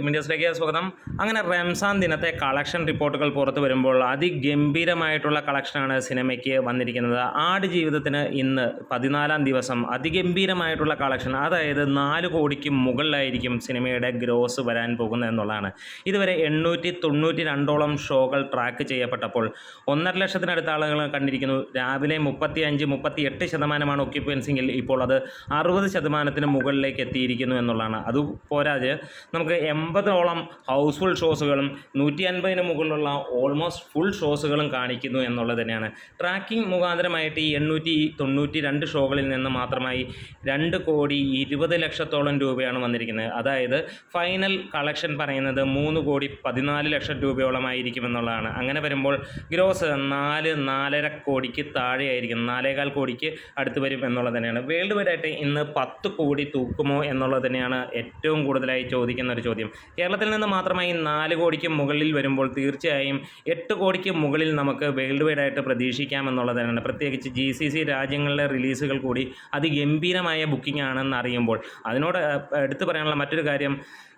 മീഡിയസിലേക്ക് സ്വാഗതം. അങ്ങനെ റംസാൻ ദിനത്തെ കളക്ഷൻ റിപ്പോർട്ടുകൾ പുറത്തു വരുമ്പോൾ അതിഗംഭീരമായിട്ടുള്ള കളക്ഷനാണ് സിനിമയ്ക്ക് വന്നിരിക്കുന്നത്. ആട് ജീവിതത്തിന് ഇന്ന് പതിനാലാം ദിവസം അതിഗംഭീരമായിട്ടുള്ള കളക്ഷൻ അതായത് നാല് കോടിക്ക് മുകളിലായിരിക്കും സിനിമയുടെ ഗ്രോസ് വരാൻ പോകുന്നത് എന്നുള്ളതാണ്. ഇതുവരെ എണ്ണൂറ്റി തൊണ്ണൂറ്റി രണ്ടോളം ഷോകൾ ട്രാക്ക് ചെയ്യപ്പെട്ടപ്പോൾ ഒന്നര ലക്ഷത്തിനടുത്ത ആളുകൾ കണ്ടിരിക്കുന്നു. രാവിലെ മുപ്പത്തി അഞ്ച് മുപ്പത്തി എട്ട് ശതമാനമാണ് ഒക്യുപ്പൻസിങ്കിൽ ഇപ്പോൾ അത് അറുപത് ശതമാനത്തിന് മുകളിലേക്ക് എത്തിയിരിക്കുന്നു എന്നുള്ളതാണ്. അതുപോരാതെ നമുക്ക് എൺപതോളം ഹൗസ്ഫുൾ ഷോസുകളും നൂറ്റി അൻപതിന് മുകളിലുള്ള ഓൾമോസ്റ്റ് ഫുൾ ഷോസുകളും കാണിക്കുന്നു എന്നുള്ളത് തന്നെയാണ്. ട്രാക്കിംഗ് മുഖാന്തരമായിട്ട് ഈ എണ്ണൂറ്റി തൊണ്ണൂറ്റി രണ്ട് ഷോകളിൽ നിന്ന് മാത്രമായി രണ്ട് കോടി ഇരുപത് ലക്ഷത്തോളം രൂപയാണ് വന്നിരിക്കുന്നത്. അതായത് ഫൈനൽ കളക്ഷൻ പറയുന്നത് മൂന്ന് കോടി പതിനാല് ലക്ഷം രൂപയോളമായിരിക്കും എന്നുള്ളതാണ്. അങ്ങനെ വരുമ്പോൾ ഗ്രോസ് നാല് നാലര കോടിക്ക് താഴെയായിരിക്കും. നാലേകാൽ കോടിക്ക് അടുത്ത് വരും എന്നുള്ളത് തന്നെയാണ്. വേൾഡ് വൈഡായിട്ട് ഇന്ന് പത്ത് കോടി തൂക്കുമോ എന്നുള്ളത് തന്നെയാണ് ഏറ്റവും കൂടുതലായി ചോദിക്കുന്ന ഒരു ചോദ്യം. കേരളത്തിൽ നിന്ന് മാത്രമായി നാല് കോടിക്ക് മുകളിൽ വരുമ്പോൾ തീർച്ചയായും എട്ട് കോടിക്ക് മുകളിൽ നമുക്ക് വേൾഡ് വൈഡ് ആയിട്ട് പ്രതീക്ഷിക്കാം എന്നുള്ളത് തന്നെയാണ് പ്രത്യേകിച്ച് ജി സി സി രാജ്യങ്ങളിലെ റിലീസുകൾ കൂടി അതിഗംഭീരമായ ബുക്കിംഗ് ആണെന്ന് അറിയുമ്പോൾ. അതിനോട് എടുത്തു പറയാനുള്ള മറ്റൊരു കാര്യം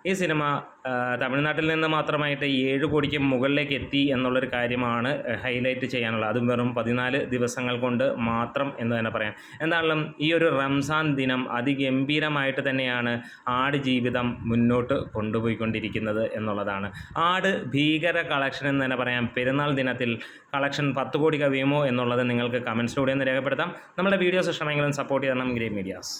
ഈ സിനിമ തമിഴ്നാട്ടിൽ നിന്ന് മാത്രമായിട്ട് ഏഴ് കോടിക്ക് മുകളിലേക്ക് എത്തി എന്നുള്ളൊരു കാര്യമാണ് ഹൈലൈറ്റ് ചെയ്യാനുള്ളത്. അതും വെറും പതിനാല് ദിവസങ്ങൾ കൊണ്ട് മാത്രം എന്ന് തന്നെ പറയാം. എന്താണെങ്കിലും ഈ ഒരു റംസാൻ ദിനം അതിഗംഭീരമായിട്ട് തന്നെയാണ് ആട് ജീവിതം മുന്നോട്ട് കൊണ്ടുപോയിക്കൊണ്ടിരിക്കുന്നത് എന്നുള്ളതാണ്. ആട് ഭീകര കളക്ഷൻ എന്ന് തന്നെ പറയാം. പെരുന്നാൾ ദിനത്തിൽ കളക്ഷൻ പത്ത് കോടി കവിയുമോ എന്നുള്ളത് നിങ്ങൾക്ക് കമൻസിലൂടെ ഒന്ന് രേഖപ്പെടുത്താം. നമ്മുടെ വീഡിയോസ് ഇഷ്ടമെങ്കിലും സപ്പോർട്ട് ചെയ്യണം. Grey Medias